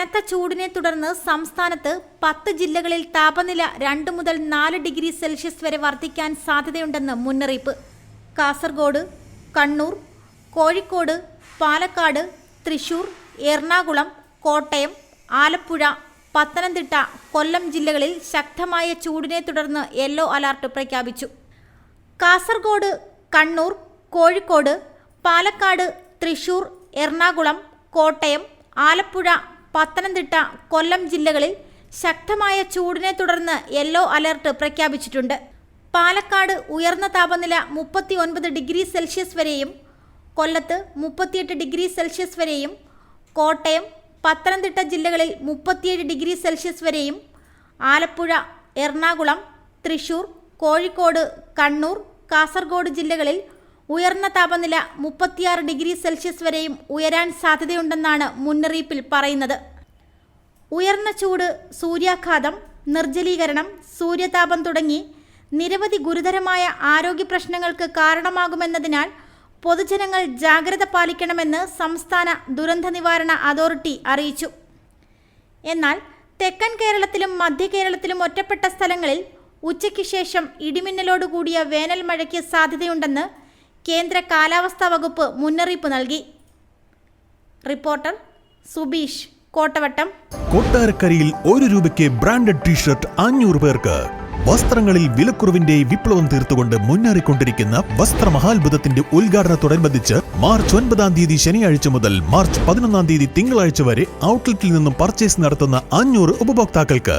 കനത്ത ചൂടിനെ തുടർന്ന് സംസ്ഥാനത്ത് പത്ത് ജില്ലകളിൽ താപനില രണ്ട് മുതൽ നാല് ഡിഗ്രി സെൽഷ്യസ് വരെ വർദ്ധിക്കാൻ സാധ്യതയുണ്ടെന്ന് മുന്നറിയിപ്പ്. കാസർഗോഡ് കണ്ണൂർ കോഴിക്കോട് പാലക്കാട് തൃശൂർ എറണാകുളം കോട്ടയം ആലപ്പുഴ പത്തനംതിട്ട കൊല്ലം ജില്ലകളിൽ ശക്തമായ ചൂടിനെ തുടർന്ന് യെല്ലോ അലർട്ട് പ്രഖ്യാപിച്ചു. കാസർഗോഡ് കണ്ണൂർ കോഴിക്കോട് പാലക്കാട് തൃശൂർ എറണാകുളം കോട്ടയം ആലപ്പുഴ പത്തനംതിട്ട കൊല്ലം ജില്ലകളിൽ ശക്തമായ ചൂടിനെ തുടർന്ന് യെല്ലോ അലർട്ട് പ്രഖ്യാപിച്ചിട്ടുണ്ട്. പാലക്കാട് ഉയർന്ന താപനില മുപ്പത്തി ഒൻപത് ഡിഗ്രി സെൽഷ്യസ് വരെയും കൊല്ലത്ത് മുപ്പത്തിയെട്ട് ഡിഗ്രി സെൽഷ്യസ് വരെയും കോട്ടയം പത്തനംതിട്ട ജില്ലകളിൽ മുപ്പത്തിയേഴ് ഡിഗ്രി സെൽഷ്യസ് വരെയും ആലപ്പുഴ എറണാകുളം തൃശൂർ കോഴിക്കോട് കണ്ണൂർ കാസർഗോഡ് ജില്ലകളിൽ ഉയർന്ന താപനില മുപ്പത്തിയാറ് ഡിഗ്രി സെൽഷ്യസ് വരെയും ഉയരാൻ സാധ്യതയുണ്ടെന്നാണ് മുന്നറിയിപ്പിൽ പറയുന്നത്. ഉയർന്ന ചൂട് സൂര്യാഘാതം നിർജലീകരണം സൂര്യതാപം തുടങ്ങി നിരവധി ഗുരുതരമായ ആരോഗ്യ പ്രശ്നങ്ങൾക്ക് കാരണമാകുമെന്നതിനാൽ പൊതുജനങ്ങൾ ജാഗ്രത പാലിക്കണമെന്ന് സംസ്ഥാന ദുരന്ത നിവാരണ അതോറിറ്റി അറിയിച്ചു. എന്നാൽ തെക്കൻ കേരളത്തിലും മധ്യ കേരളത്തിലും ഒറ്റപ്പെട്ട സ്ഥലങ്ങളിൽ ഉച്ചയ്ക്ക് ശേഷം ഇടിമിന്നലോടുകൂടിയ വേനൽ മഴയ്ക്ക് സാധ്യതയുണ്ടെന്ന് കേന്ദ്ര കാലാവസ്ഥാ വകുപ്പ് മുന്നറിയിപ്പ് നൽകി. റിപ്പോർട്ടർ സുബീഷ് കോട്ടവട്ടം. കൊട്ടാരക്കരയിൽ ഒരു രൂപയ്ക്ക് ബ്രാൻഡഡ് ടീഷർട്ട് അഞ്ഞൂറ് പേർക്ക്. വസ്ത്രങ്ങളിൽ വിലക്കുറവിന്റെ വിപ്ലവം തീർത്തുകൊണ്ട് മുന്നേറിക്കൊണ്ടിരിക്കുന്ന വസ്ത്രമഹാത്ഭുതത്തിന്റെ ഉദ്ഘാടനത്തോടനുബന്ധിച്ച് മാർച്ച് ഒൻപതാം തീയതി ശനിയാഴ്ച മുതൽ മാർച്ച് പതിനൊന്നാം തീയതി തിങ്കളാഴ്ച വരെ ഔട്ട്ലെറ്റിൽ നിന്നും പർച്ചേസ് നടത്തുന്ന അഞ്ഞൂറ് ഉപഭോക്താക്കൾക്ക്